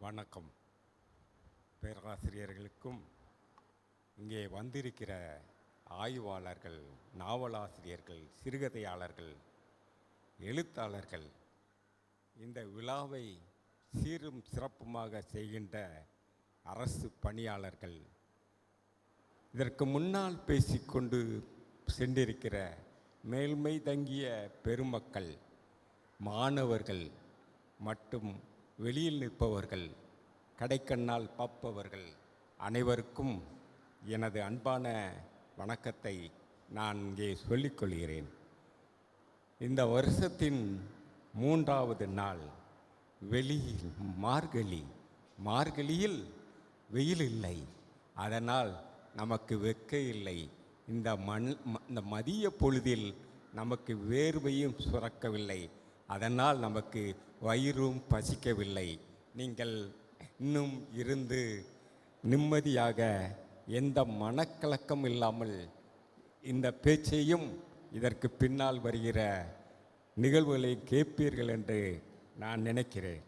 வணக்கம். பேராசிரியர்களுக்கும் இங்கே வந்திருக்கிற ஆய்வாளர்கள் நாவலாசிரியர்கள் சிறுகதையாளர்கள் எழுத்தாளர்கள் இந்த விழாவை சீரும் சிறப்புமாக செய்கின்ற அரசு பணியாளர்கள் இதற்கு முன்னால் பேசிக்கொண்டு சென்றிருக்கிற மேல்மை தங்கிய பெருமக்கள் மாணவர்கள் மற்றும் வெளியில் நிற்பவர்கள் கடைக்கண்ணால் பார்ப்பவர்கள் அனைவருக்கும் எனது அன்பான வணக்கத்தை நான் இங்கே சொல்லிக்கொள்கிறேன் இந்த வருஷத்தின் மூன்றாவது நாள் வெளியில் மார்கழி. மார்கழியில் வெயில் இல்லை. அதனால் நமக்கு வெக்க இல்லை. இந்த மண் இந்த மதிய பொழுதில் நமக்கு வேர்வையும் சுரக்கவில்லை. அதனால் நமக்கு வயிறும் பசிக்கவில்லை. நீங்கள் இன்னும் இருந்து நிம்மதியாக எந்த மனக்கலக்கம் இல்லாமல் இந்த பேச்சையும் இதற்கு பின்னால் வருகிற நிகழ்வுகளை கேட்பீர்கள் என்று நான் நினைக்கிறேன்.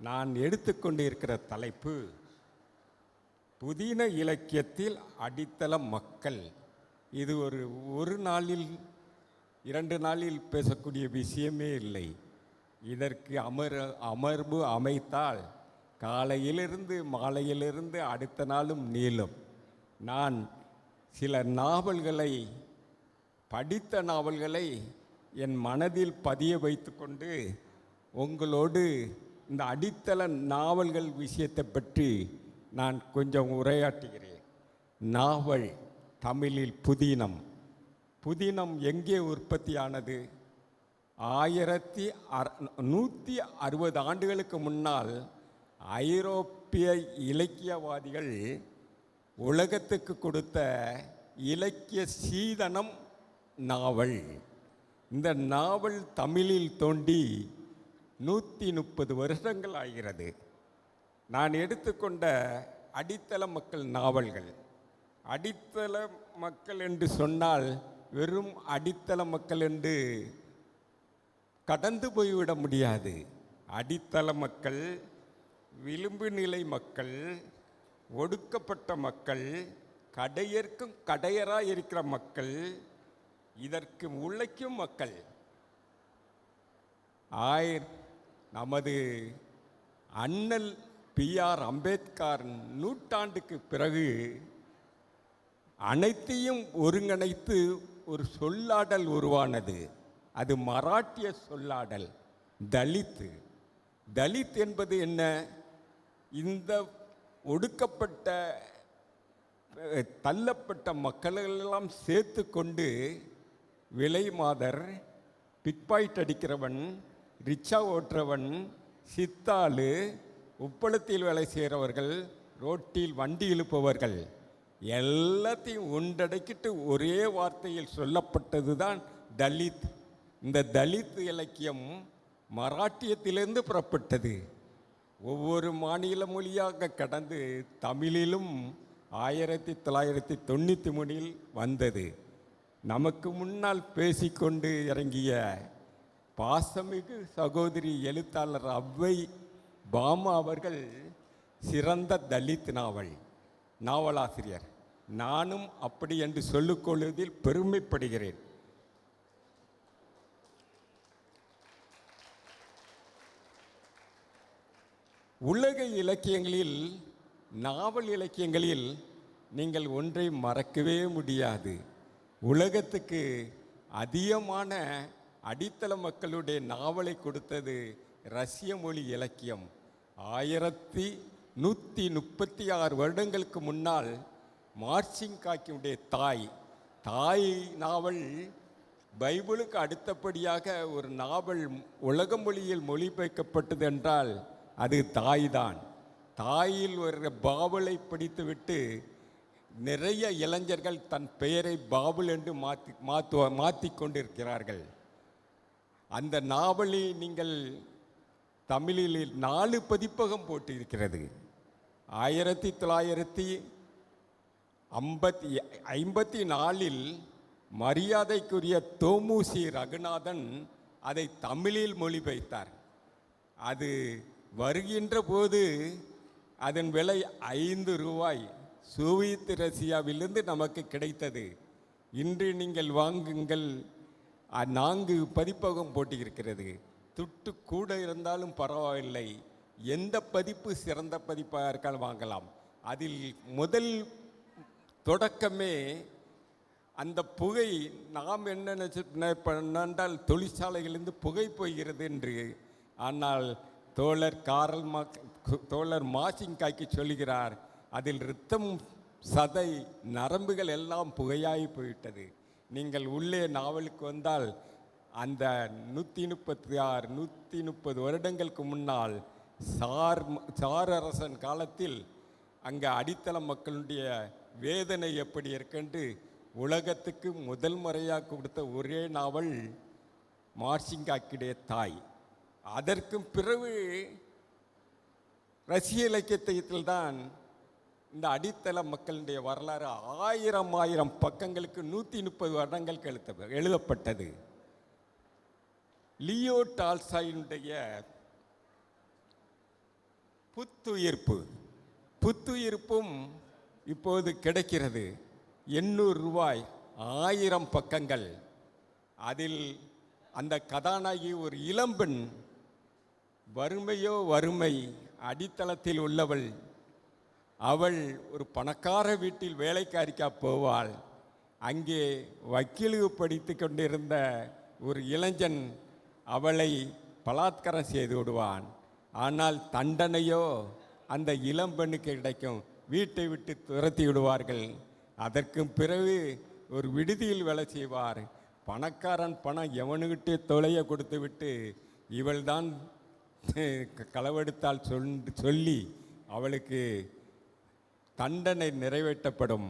நான் எடுத்துக்கொண்டு இருக்கிற தலைப்பு புதின இலக்கியத்தில் அடித்தள மக்கள். இது ஒரு ஒரு நாளில் இரண்டு நாளில் பேசக்கூடிய விஷயமே இல்லை. இதற்கு அமர் அமர்வு அமைத்தால் காலையிலிருந்து மாலையிலிருந்து அடுத்த நாளும் நீளும். நான் சில நாவல்களை படித்த நாவல்களை என் மனதில் பதிய வைத்துக்கொண்டு உங்களோடு இந்த அடித்தள நாவல்கள் விஷயத்தை பற்றி நான் கொஞ்சம் உரையாற்றுகிறேன். நாவல் தமிழில் புதினம். புதினம் எங்கே உற்பத்தியானது? ஆயிரத்தி அற நூற்றி அறுபது ஆண்டுகளுக்கு முன்னால் ஐரோப்பிய இலக்கியவாதிகள் உலகத்துக்கு கொடுத்த இலக்கிய சீதனம் நாவல். இந்த நாவல் தமிழில் தோண்டி நூற்றி முப்பது வருஷங்கள் ஆகிறது. நான் எடுத்துக்கொண்ட அடித்தள மக்கள் நாவல்கள். அடித்தள மக்கள் என்று சொன்னால் வெறும் அடித்தள மக்கள் என்று கடந்து போய்விட முடியாது. அடித்தள மக்கள் விளிம்பு நிலை மக்கள் ஒடுக்கப்பட்ட மக்கள் கடையர்க்கும் கடையராக இருக்கிற மக்கள் இதற்கு உழைக்கும் மக்கள். ஆயர் நமது அண்ணல் பிஆர் அம்பேத்கர் நூற்றாண்டுக்கு பிறகு அனைத்தையும் ஒருங்கிணைத்து ஒரு சொல்லாடல் உருவானது. அது மராட்டிய சொல்லாடல். தலித்து. தலித் என்பது என்ன? இந்த ஒடுக்கப்பட்ட தள்ளப்பட்ட மக்களெல்லாம் சேர்த்து கொண்டு விலை மாதர் பிக்பாய்ட் அடிக்கிறவன் ரிக்ஷா ஓட்டுறவன் சித்தாளு உப்பளத்தில் வேலை செய்கிறவர்கள் ரோட்டில் வண்டி இழுப்பவர்கள். எல்லாத்தையும் ஒன்றடைக்கிட்டு ஒரே வார்த்தையில் சொல்லப்பட்டது தான் தலித். இந்த தலித் இலக்கியம் மராட்டியத்திலிருந்து புறப்பட்டது. ஒவ்வொரு மாநில மொழியாக கடந்து தமிழிலும் ஆயிரத்தி தொள்ளாயிரத்தி தொண்ணூற்றி மூணில் வந்தது. நமக்கு முன்னால் பேசிக்கொண்டு இறங்கிய பாசமிகு சகோதரி எழுத்தாளர் அவ்வை பாமா அவர்கள் சிறந்த தலித் நாவல் நாவலாசிரியர். நானும் அப்படி என்று சொல்லிக்கொள்வதில் பெருமைப்படுகிறேன். உலக இலக்கியங்களில் நாவல் இலக்கியங்களில் நீங்கள் ஒன்றை மறக்கவே முடியாது. உலகத்துக்கு அதிகமான அடித்தள மக்களுடைய நாவலை கொடுத்தது ரஷ்ய மொழி இலக்கியம். ஆயிரத்தி நூற்றி முப்பத்தி ஆறு வருடங்களுக்கு முன்னால் மார்சிங் காக்கியுடைய தாய் தாய் நாவல் பைபிளுக்கு அடுத்தபடியாக ஒரு நாவல் உலக மொழியில் மொழிபெயர்க்கப்பட்டது என்றால் அது தாய்தான். தாயில் ஒரு பாவலை பிடித்துவிட்டு நிறைய இளைஞர்கள் தன் பெயரை பாபுல் என்று மாற்றி மாற்றுவ மாற்றி கொண்டிருக்கிறார்கள் அந்த நாவலை நீங்கள் தமிழில் நாலு பதிப்பகம் போட்டிருக்கிறது. ஆயிரத்தி தொள்ளாயிரத்தி ஐம்பத்தி ஐம்பத்தி நாலில் மரியாதைக்குரிய தோமுசி ரகுநாதன் அதை தமிழில் மொழிபெயர்த்தார். அது வருகின்ற போது அதன் விலை ஐந்து ரூபாய். சோவியத் ரஷ்யாவிலிருந்து நமக்கு கிடைத்தது. இன்று நீங்கள் வாங்குங்கள். நான்கு பதிப்பகம் போட்டியிருக்கிறது. துட்டு கூட இருந்தாலும் பரவாயில்லை. எந்த பதிப்பு சிறந்த பதிப்பாக இருக்காலும் வாங்கலாம். அதில் முதல் தொடக்கமே அந்த புகை நாம் என்ன நினைச்சால் தொழிற்சாலைகளிலிருந்து புகை போகிறது என்று. ஆனால் தோழர் காரல் மா தோழர் மாசிங்காய்க்கு சொல்கிறார் அதில் ரத்தம் சதை நரம்புகள் எல்லாம் புகையாகி போயிட்டது. நீங்கள் உள்ளே நாவலுக்கு வந்தால் அந்த நூற்றி முப்பத்தி ஆறு நூற்றி முப்பது வருடங்களுக்கு முன்னால் சார் சார் அரசன் காலத்தில் அங்கே அடித்தள மக்களுடைய வேதனை எப்படி இருக்கென்று உலகத்துக்கு முதல் முறையாக கொடுத்த ஒரே நாவல் மார்சிங்காக்கிடைய தாய். அதற்கும் பிறகு ரஷ்ய இலக்கியத்தில் தான் இந்த அடித்தள மக்களுடைய வரலாறு ஆயிரம் ஆயிரம் பக்கங்களுக்கு நூற்றி முப்பது வருடங்கள் எழுத்த எழுதப்பட்டது. லியோ டால்சாயினுடைய புத்துயிர்ப்பு. புத்துயிர்ப்பும் இப்போது கிடைக்கிறது. எண்ணூறு ரூபாய் ஆயிரம் பக்கங்கள். அதில் அந்த கதாநாயகி ஒரு இளம்பெண் வறுமையோ வறுமை அடித்தளத்தில் உள்ளவள். அவள் ஒரு பணக்கார வீட்டில் வேலைக்காரிக்கா போவாள். அங்கே வக்கீலுக்கு படித்து கொண்டிருந்த ஒரு இளைஞன் அவளை பலாத்காரம் செய்து விடுவான். ஆனால் தண்டனையோ அந்த இளம்பெண்ணுக்கு கிடைக்கும். வீட்டை விட்டு துரத்தி விடுவார்கள். அதற்கும் பிறகு ஒரு விடுதியில் வேலை செய்வார். பணக்காரன் பணம் எவனுக்கிட்டே தொலைய கொடுத்து விட்டு இவள்தான் களவெடுத்தால் சொல் சொல்லி அவளுக்கு தண்டனை நிறைவேற்றப்படும்.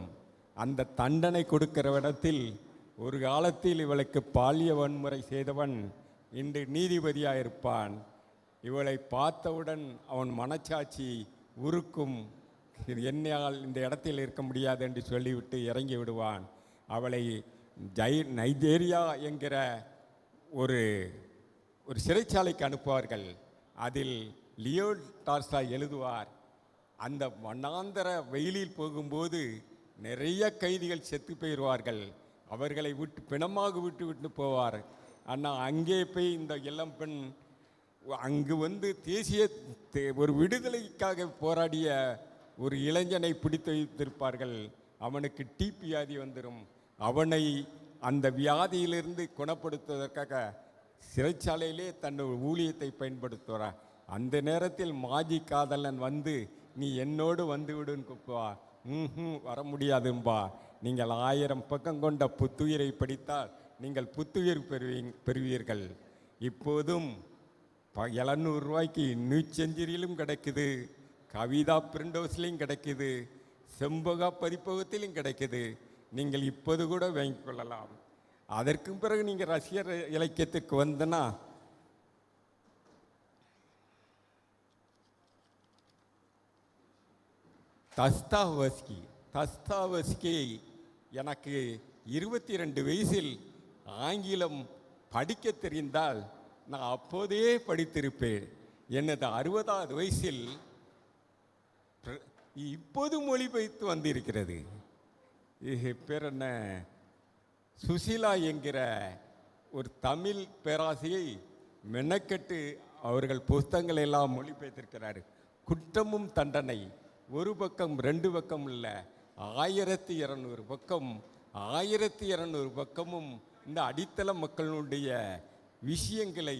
அந்த தண்டனை கொடுக்கிற இடத்தில் ஒரு காலத்தில் இவளுக்கு பாலிய வன்முறை செய்தவன் இன்று நீதிபதியாக இருப்பான் இவளை பார்த்தவுடன் அவன் மனச்சாட்சி உருக்கும். என்னையால் என்னால் இந்த இடத்தில் இருக்க முடியாது என்று சொல்லிவிட்டு இறங்கி விடுவான். அவளை ஜை நைஜேரியா என்கிற ஒரு ஒரு சிறைச்சாலைக்கு அனுப்புவார்கள். அதில் லியோ டார்ஸ்டாய் எழுதுவார் அந்த வண்ணாந்தர வெயிலில் போகும்போது நிறைய கைதிகள் செத்து போயிடுவார்கள். அவர்களை விட்டு பிணமாக விட்டு விட்டு போவார். ஆனால் அங்கே போய் இந்த இளம் பெண் அங்கு வந்து தேசிய தே- ஒரு விடுதலைக்காக போராடிய ஒரு இளைஞனை பிடித்து வைத்திருப்பார்கள். அவனுக்கு டிபி வியாதி வந்துடும் அவனை அந்த வியாதியிலிருந்து குணப்படுத்துவதற்காக சிறைச்சாலையிலே தன்னுடைய ஊழியத்தை பயன்படுத்துகிறார் அந்த நேரத்தில் மாஜி காதலன் வந்து நீ என்னோடு வந்து விடுன்னு கூப்பிடுவா. ம் வர முடியாதும்பா. நீங்கள் ஆயிரம் பக்கம் கொண்ட புத்துயிரை படித்தால் நீங்கள் புத்துயிர் பெறுவீ பெறுவீர்கள். இப்போதும் ப எழுநூறுரூவாய்க்கு ரூபாய்க்கு செஞ்சுரியிலும் கிடைக்குது. கவிதா பிரிண்ட் ஹவுஸ்லேயும் கிடைக்குது. செம்பகா பதிப்பகத்திலும் கிடைக்குது. நீங்கள் இப்போது கூட வாங்கிக் கொள்ளலாம். அதற்கும் பிறகு நீங்கள் ரஷ்யர் இலக்கியத்திற்கு வந்தனா? தஸ்தாவஸ்கி தஸ்தாவஸ்கி எனக்கு இருபத்தி ரெண்டு வயசில் ஆங்கிலம் படிக்க தெரிந்தால் நான் அப்போதே படித்திருப்பேன். எனது அறுபதாவது வயசில் இப்போது மொழிபெயர்த்து வந்திருக்கிறது. இது பேர் என்ன? சுசீலா என்கிற ஒரு தமிழ் பேராசையை மெனக்கெட்டு அவர்கள் புஸ்தங்களை எல்லாம் மொழிபெயர்த்திருக்கிறார். குற்றமும் தண்டனை ஒரு பக்கம் ரெண்டு பக்கம் இல்லை ஆயிரத்தி இரநூறு பக்கம் ஆயிரத்தி இரநூறு பக்கமும் இந்த அடித்தள மக்களுடைய விஷயங்களை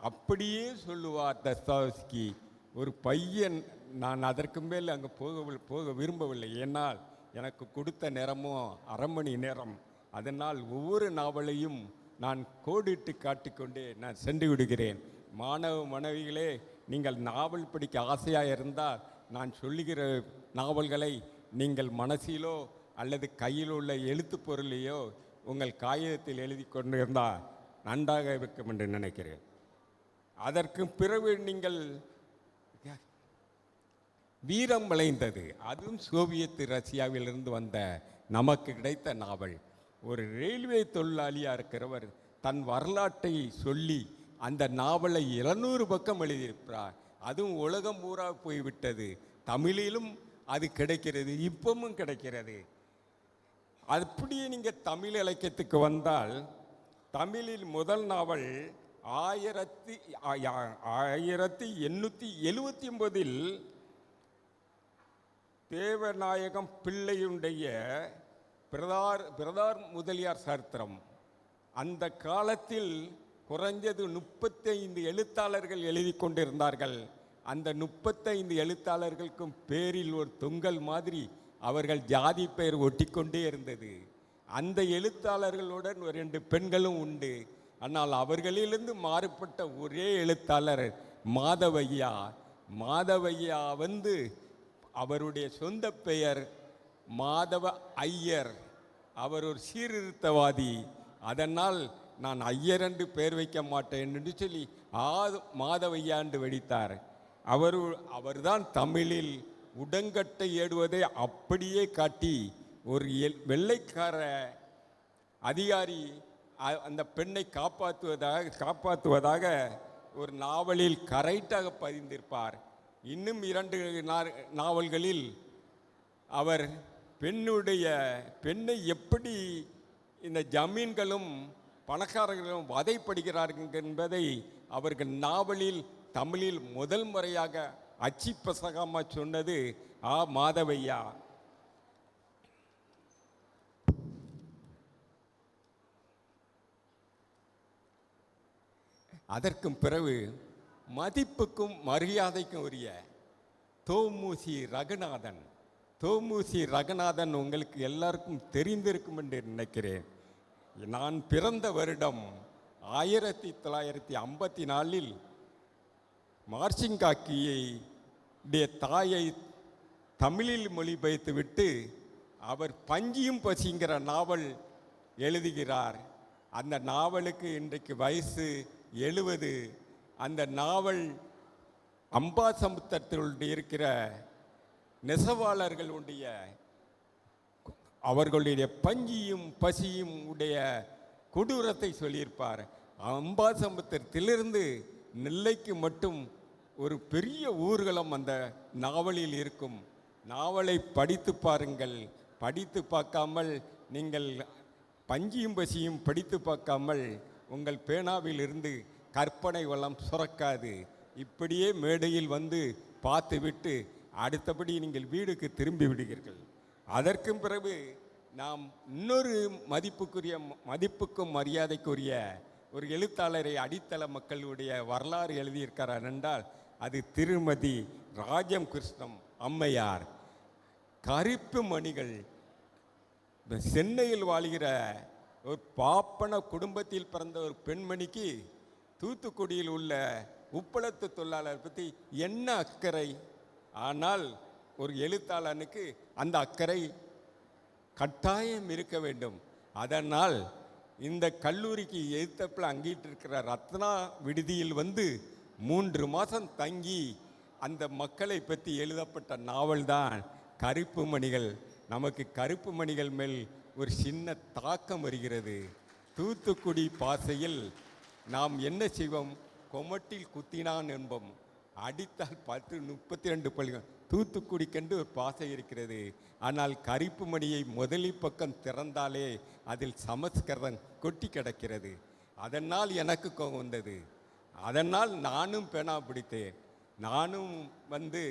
அப்படியே சொல்லுவார் தஸ்தாவஸ்கி. ஒரு பையன் நான் அதற்கு மேல் அங்கே போக போக விரும்பவில்லை. ஏன்னால் எனக்கு கொடுத்த நேரமும் அரை மணி நேரம் அதனால் ஒவ்வொரு நாவலையும் நான் கோடிட்டு காட்டிக்கொண்டே நான் சென்று விடுகிறேன். மாணவ மாணவிகளே நீங்கள் நாவல் படிக்க ஆசையாக இருந்தால் நான் சொல்லுகிற நாவல்களை நீங்கள் மனசிலோ அல்லது கையில் உள்ள எழுத்து பொருளையோ உங்கள் காகிதத்தில் எழுதி கொண்டு இருந்தால் நன்றாக இருக்கும் என்று நினைக்கிறேன். அதற்கு பிறகு நீங்கள் வீரம் விளைந்தது. அதுவும் சோவியத் ரஷ்யாவிலிருந்து வந்த நமக்கு கிடைத்த நாவல். ஒரு ரயில்வே தொழிலாளியாக இருக்கிறவர் தன் வரலாற்றை சொல்லி அந்த நாவலை இருநூறு பக்கம் எழுதியிருக்கிறார். அதுவும் உலகம் பூரா போய்விட்டது. தமிழிலும் அது கிடைக்கிறது இப்பவும் கிடைக்கிறது. அப்படியே நீங்கள் தமிழ் இலக்கியத்துக்கு வந்தால் தமிழில் முதல் நாவல் ஆயிரத்தி ஆயிரத்தி எண்ணூற்றி எழுவத்தி ஒன்பதில் தேவநாயகம் பிள்ளையுடைய பிரதார் பிரதார் முதலியார் சரித்திரம் அந்த காலத்தில் குறைஞ்சது முப்பத்தைந்து எழுத்தாளர்கள் எழுதி கொண்டிருந்தார்கள். அந்த முப்பத்தைந்து எழுத்தாளர்களுக்கும் பேரில் ஒரு தொங்கல் மாதிரி அவர்கள் ஜாதி பெயர் ஒட்டிக்கொண்டே இருந்தது. அந்த எழுத்தாளர்களுடன் ஒரு ரெண்டு பெண்களும் உண்டு. ஆனால் அவர்களிலிருந்து மாறுபட்ட ஒரே எழுத்தாளர் மாதவையா. மாதவையா வந்து அவருடைய சொந்த பெயர் மாதவ ஐயர் அவர் ஒரு சீர்திருத்தவாதி. அதனால் நான் ஐயர் என்று பெயர் வைக்க மாட்டேன் என்று சொல்லி ஆது மாதவையா என்று வெடித்தார். அவர் அவர்தான் தமிழில் உடங்கட்டை ஏடுவதை அப்படியே காட்டி ஒரு எல்- வெள்ளைக்கார அதிகாரி அ- அந்த பெண்ணை காப்பாற்றுவதாக காப்பாற்றுவதாக ஒரு நாவலில் கரெக்டாக பதிந்திருப்பார். இன்னும் இரண்டு நா- நாவல்களில் அவர் பெண்ணுடைய பெண்ணை எப்படி இந்த ஜமீன்களும் பணக்காரர்களும் வதைப்படுகிறார்கள் என்பதை அவர்கள் நாவலில் தமிழில் முதல் முறையாக அச்சி பசகமாக சொன்னது ஆ. மாதவையா. அதற்கும் பிறகு மதிப்புக்கும் மரியாதைக்கும் உரிய தோமூசி ரகுநாதன். தோமுசி ரகுநாதன் உங்களுக்கு எல்லாருக்கும் தெரிந்திருக்கும் என்று நினைக்கிறேன். நான் பிறந்த வருடம் ஆயிரத்தி தொள்ளாயிரத்தி ஐம்பத்தி நாலில் மார்சிங்காக்கியை உடைய தாயை தமிழில் மொழிபெயர்த்து விட்டு அவர் பஞ்சியும் பசிங்கிற நாவல் எழுதுகிறார். அந்த நாவலுக்கு இன்றைக்கு வயசு எழுவது. அந்த நாவல் அம்பாசமுத்திரத்தில் இருக்கிற நெசவாளர்களுடைய அவர்களுடைய பஞ்சியும் பசியும் உடைய கொடூரத்தை சொல்லியிருப்பார். அம்பாசமுத்திரத்திலிருந்து நெல்லைக்கு மட்டும் ஒரு பெரிய ஊர்வலம் அந்த நாவலில் இருக்கும். நாவலை படித்து பாருங்கள். படித்து பார்க்காமல் நீங்கள் பஞ்சியும் பசியும் படித்து பார்க்காமல் உங்கள் பேனாவில் இருந்து கற்பனை வளம் சுரக்காது. இப்படியே மேடையில் வந்து பார்த்துவிட்டு அடுத்தபடி நீங்கள் வீடுக்கு திரும்பி விடுவீர்கள் அதற்கும் பிறகு நாம் இன்னொரு மதிப்புக்குரிய மதிப்புக்கும் மரியாதைக்குரிய ஒரு எழுத்தாளரை அடித்தள மக்களுடைய வரலாறு எழுதியிருக்கிறார் என்றால் அது திருமதி ராஜம் கிருஷ்ணம் அம்மையார். கருப்பு மணிகள் இந்த சென்னையில் வாழ்கிற ஒரு பாப்பன குடும்பத்தில் பிறந்த ஒரு பெண்மணிக்கு தூத்துக்குடியில் உள்ள உப்பளத்து தொழிலாளர் பற்றி என்ன அக்கறை? ஆனால் ஒரு எழுத்தாளனுக்கு அந்த அக்கறை கட்டாயம் இருக்க வேண்டும். அதனால் இந்த கல்லூரிக்கு எதிர்த்தப்பில் அங்கிட்டு இருக்கிற ரத்னா விடுதியில் வந்து மூன்று மாதம் தங்கி அந்த மக்களை பற்றி எழுதப்பட்ட நாவல்தான் கருப்பு மணிகள். நமக்கு கருப்பு மணிகள் மேல் ஒரு சின்ன தாக்கம் வருகிறது. தூத்துக்குடி பாசையில் நாம் என்ன செய்வோம்? கொமட்டில் குத்தினான் என்போம். அடித்தால் பத்து முப்பத்தி ரெண்டு பள்ளிகள் தூத்துக்குடிக்கென்று ஒரு பாசை இருக்கிறது. ஆனால் கரிப்பு மணியை முதலி பக்கம் திறந்தாலே அதில் சமஸ்கிருதம் கொட்டி கிடக்கிறது. அதனால் எனக்கு கோபம் வந்தது. அதனால் நானும் பேனா பிடித்தேன். நானும் வந்து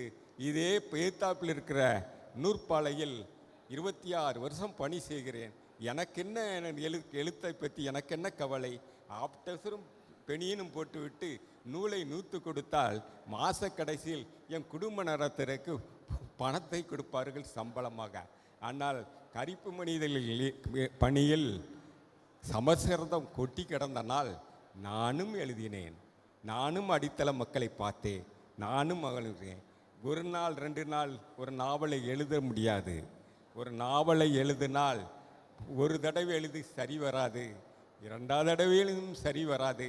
இதே பேத்தாப்பில் இருக்கிற நூற்பாலையில் இருபத்தி ஆறு வருஷம் பணி செய்கிறேன். எனக்கு என்ன எழு எழுத்தை பற்றி எனக்கு என்ன கவலை? ஆப்டர்ஸரும் பெணியனும் போட்டுவிட்டு நூலை நூற்று கொடுத்தால் மாத கடைசியில் என் குடும்ப நடத்திற்கு பணத்தை கொடுப்பார்கள் சம்பளமாக. ஆனால் கரிப்பு மனிதர்களில் பணியில் சமஸ்கிருதம் கொட்டி கிடந்த நாள் நானும் எழுதினேன். நானும் அடித்தள மக்களை பார்த்தேன் நானும் மகிழ்கிறேன் ஒரு நாள் ரெண்டு நாள் ஒரு நாவலை எழுத முடியாது. ஒரு நாவலை எழுதினால் ஒரு தடவை எழுதி சரி வராது. இரண்டாவது தடவை எழுதும் சரி வராது.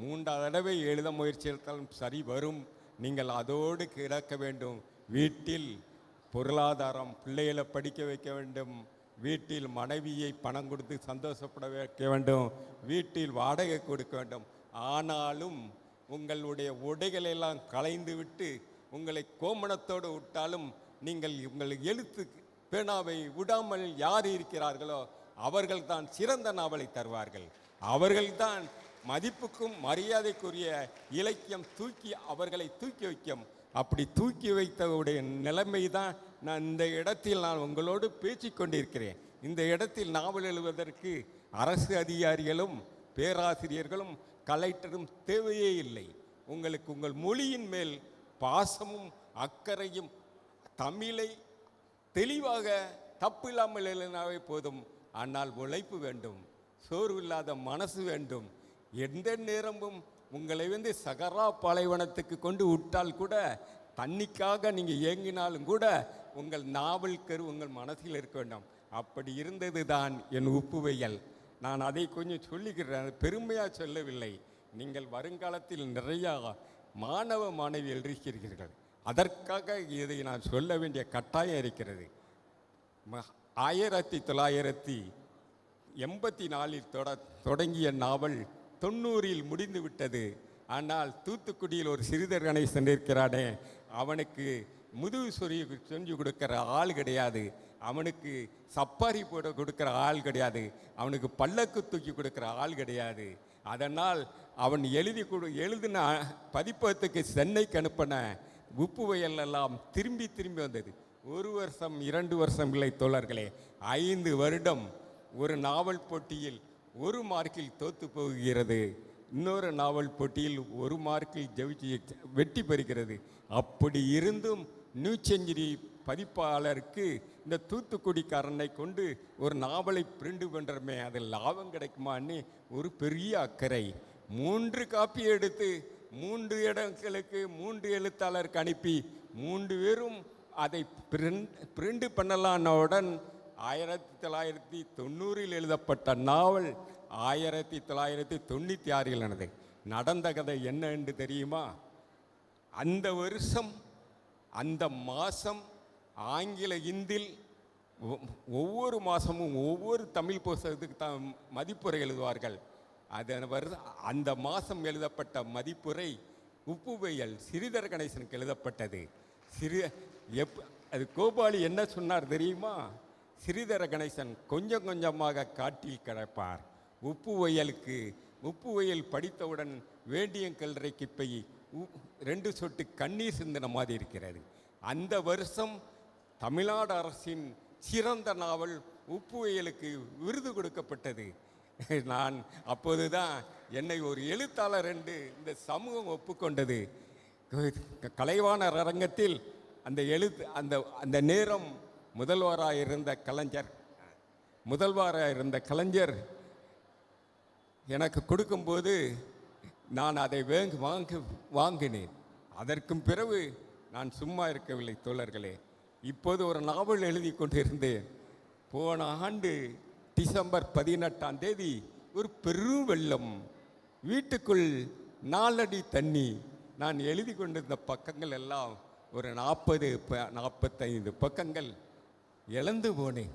மூன்றாவது தடவை எழுத முயற்சி எடுத்தாலும் சரி வரும். நீங்கள் அதோடு கிடக்க வேண்டும். வீட்டில் பொருளாதாரம் பிள்ளைகளை படிக்க வைக்க வேண்டும். வீட்டில் மனைவியை பணம் கொடுத்து சந்தோஷப்பட வைக்க வேண்டும். வீட்டில் வாடகை கொடுக்க வேண்டும். ஆனாலும் உங்களுடைய உடைகளெல்லாம் களைந்து விட்டு உங்களை கோமணத்தோடு விட்டாலும் நீங்கள் உங்கள் எழுத்து பேனாவை விடாமல் யார் இருக்கிறார்களோ அவர்கள்தான் சிறந்த நாவலை தருவார்கள். அவர்கள்தான் மதிப்புக்கும் மரியாதைக்குரிய இலக்கியம் தூக்கி அவர்களை தூக்கி வைக்கும். அப்படி தூக்கி வைத்தவுடைய நிலைமை தான் நான் இந்த இடத்தில் நான் உங்களோடு பேச்சு கொண்டிருக்கிறேன். இந்த இடத்தில் நாவல் எழுவதற்கு அரசு அதிகாரிகளும் பேராசிரியர்களும் கலெக்டரும் தேவையே இல்லை. உங்களுக்கு உங்கள் மொழியின் மேல் பாசமும் அக்கறையும் தமிழை தெளிவாக தப்பில்லாமல் எழுதினாவே போதும். ஆனால் உழைப்பு வேண்டும். சோர்வு இல்லாத மனசு வேண்டும். எந்த நேரமும் உங்களை வந்து சகரா பாலைவனத்துக்கு கொண்டு விட்டால் கூட தண்ணிக்காக நீங்கள் ஏங்கினாலும் கூட உங்கள் நாவல் கரு உங்கள் மனசில் இருக்க வேண்டும். அப்படி இருந்தது தான் என் உப்புவையல். நான் அதை கொஞ்சம் சொல்லிக்கிறேன் பெருமையாக சொல்லவில்லை. நீங்கள் வருங்காலத்தில் நிறையா மாணவ மாணவிகள் இருக்கிறீர்கள் அதற்காக இதை நான் சொல்ல வேண்டிய கட்டாயம் இருக்கிறது. ஆயிரத்தி தொள்ளாயிரத்தி எண்பத்தி நாலில் தொட தொடங்கிய நாவல் தொண்ணூறில் முடிந்து விட்டது. ஆனால் தூத்துக்குடியில் ஒரு சிறிதர் கணேசன் இருக்கிறானே அவனுக்கு முதுகு சொறி செஞ்சு கொடுக்கிற ஆள் கிடையாது. அவனுக்கு சப்பாரி போட கொடுக்குற ஆள் கிடையாது. அவனுக்கு பல்லக்கு தூக்கி கொடுக்குற ஆள் கிடையாது. அதனால் அவன் எழுதி கொடு எழுதின பதிப்பகத்துக்கு சென்னைக்கு அனுப்பின உப்பு வயலெல்லாம் திரும்பி திரும்பி வந்தது. ஒரு வருஷம் இரண்டு வருஷம் இல்லை தோழர்களே. ஐந்து வருடம் ஒரு நாவல் போட்டியில் ஒரு மார்க்கில் தோத்து போகிறது. இன்னொரு நாவல் போட்டியில் ஒரு மார்க்கில் ஜெயிச்சு வெற்றி பெறுகிறது. அப்படி இருந்தும் நியூ செஞ்சுரி பதிப்பாளருக்கு இந்த தூத்துக்குடிக்காரனை கொண்டு ஒரு நாவலை பிரிண்டு பண்ணுறமே அதில் லாபம் கிடைக்குமான்னு ஒரு பெரிய அக்கறை. மூன்று காப்பி எடுத்து மூன்று இடங்களுக்கு மூன்று எழுத்தாளருக்கு அனுப்பி மூன்று பேரும் அதை பிரிண்ட் பிரிண்டு பண்ணலான்னவுடன் ஆயிரத்தி தொள்ளாயிரத்தி தொண்ணூறில் எழுதப்பட்ட நாவல் ஆயிரத்தி தொள்ளாயிரத்தி தொண்ணூற்றி ஆறில் நடந்தது நடந்த கதை என்ன என்று தெரியுமா? அந்த வருஷம் அந்த மாதம் ஆங்கில இந்தில் ஒ- ஒவ்வொரு மாதமும் ஒவ்வொரு தமிழ் புஸ்தகத்துக்கு த மதிப்புரை எழுதுவார்கள். அதன் அந்த மாதம் எழுதப்பட்ட மதிப்புரை உப்புவையல் சிறிதர் கணேசனுக்கு எழுதப்பட்டது. சிறு எப் அது கோபாலி என்ன சொன்னார் தெரியுமா? ஸ்ரீதர கணேசன் கொஞ்சம் கொஞ்சமாக காட்டில் கிடப்பார். உப்பு வயலுக்கு உப்பு வயல் படித்தவுடன் வேண்டியங்கல்றைக்கு போய் உ- ரெண்டு சொட்டு கண்ணீர் சிந்தின மாதிரி இருக்கிறது. அந்த வருஷம் தமிழ்நாடு அரசின் சிறந்த நாவல் உப்பு வயலுக்கு விருது கொடுக்கப்பட்டது. நான் அப்போதுதான் என்னை ஒரு எழுத்தாளர் என்று இந்த சமூகம் ஒப்புக்கொண்டது. கலைவாணர் அரங்கத்தில் அந்த எழுத்து அந்த அந்த நேரம் முதல்வராக இருந்த கலைஞர். முதல்வராக இருந்த கலைஞர் எனக்கு கொடுக்கும்போது நான் அதை வேங்கு வாங்கி வாங்கினேன். அதற்கும் பிறகு நான் சும்மா இருக்கவில்லை தோழர்களே. இப்போது ஒரு நாவல் எழுதி கொண்டிருந்தேன். போன ஆண்டு டிசம்பர் பதினெட்டாம் தேதி ஒரு பெரும் வெள்ளம் வீட்டுக்குள் நாலடி தண்ணி. நான் எழுதி கொண்டிருந்த பக்கங்கள் எல்லாம் ஒரு நாற்பது நாற்பத்தைந்து பக்கங்கள். இழந்து போனேன்.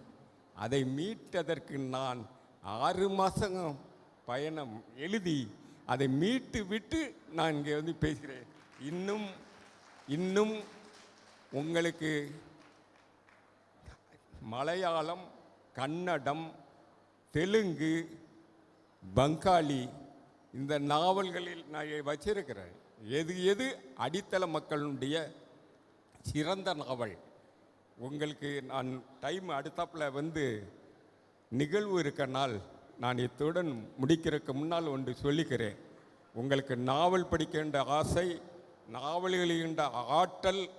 அதை மீட்டதற்கு நான் ஆறு மாதம் பயணம் எழுதி அதை மீட்டு விட்டு நான் இங்கே வந்து பேசுகிறேன். இன்னும் இன்னும் உங்களுக்கு மலையாளம் கன்னடம் தெலுங்கு பங்காளி இந்த நாவல்களில் நான் வச்சிருக்கிறேன். எது எது அடித்தள மக்களுடைய சிறந்த நாவல். உங்களுக்கு நான் டைம் அடுத்தாப்புல வந்து நிகழ்வு இருக்கனால் நான் இத்துடன் முடிக்கிறதுக்கு முன்னால் ஒன்று சொல்லிக்கிறேன். உங்களுக்கு நாவல் படிக்கின்ற ஆசை நாவல்களின்ற ஆற்றல்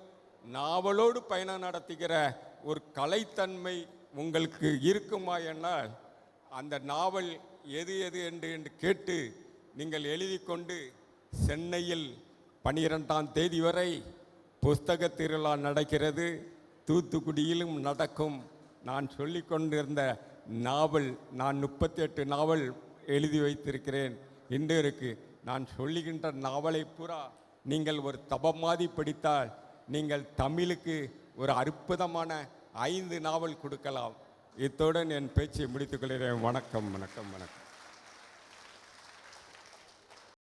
நாவலோடு பயணம் நடத்துகிற ஒரு கலைத்தன்மை உங்களுக்கு இருக்குமா என்னால்? அந்த நாவல் எது எது என்று என்று கேட்டு நீங்கள் எழுதி கொண்டு சென்னையில் பனிரெண்டாம் தேதி வரை புஸ்தக திருவிழா நடக்கிறது. தூத்துக்குடியிலும் நடக்கும். நான் சொல்லிக் கொண்டிருந்த நாவல் நான் முப்பத்தி எட்டு நாவல் எழுதி வைத்திருக்கிறேன். இன்று இருக்குது நான் சொல்லுகின்ற நாவலை பூரா நீங்கள் ஒரு தபமாதி படித்தால் நீங்கள் தமிழுக்கு ஒரு அற்புதமான ஐந்து நாவல் கொடுக்கலாம். இத்துடன் என் பேச்சை முடித்துக்கொள்கிறேன் வணக்கம் வணக்கம் வணக்கம்.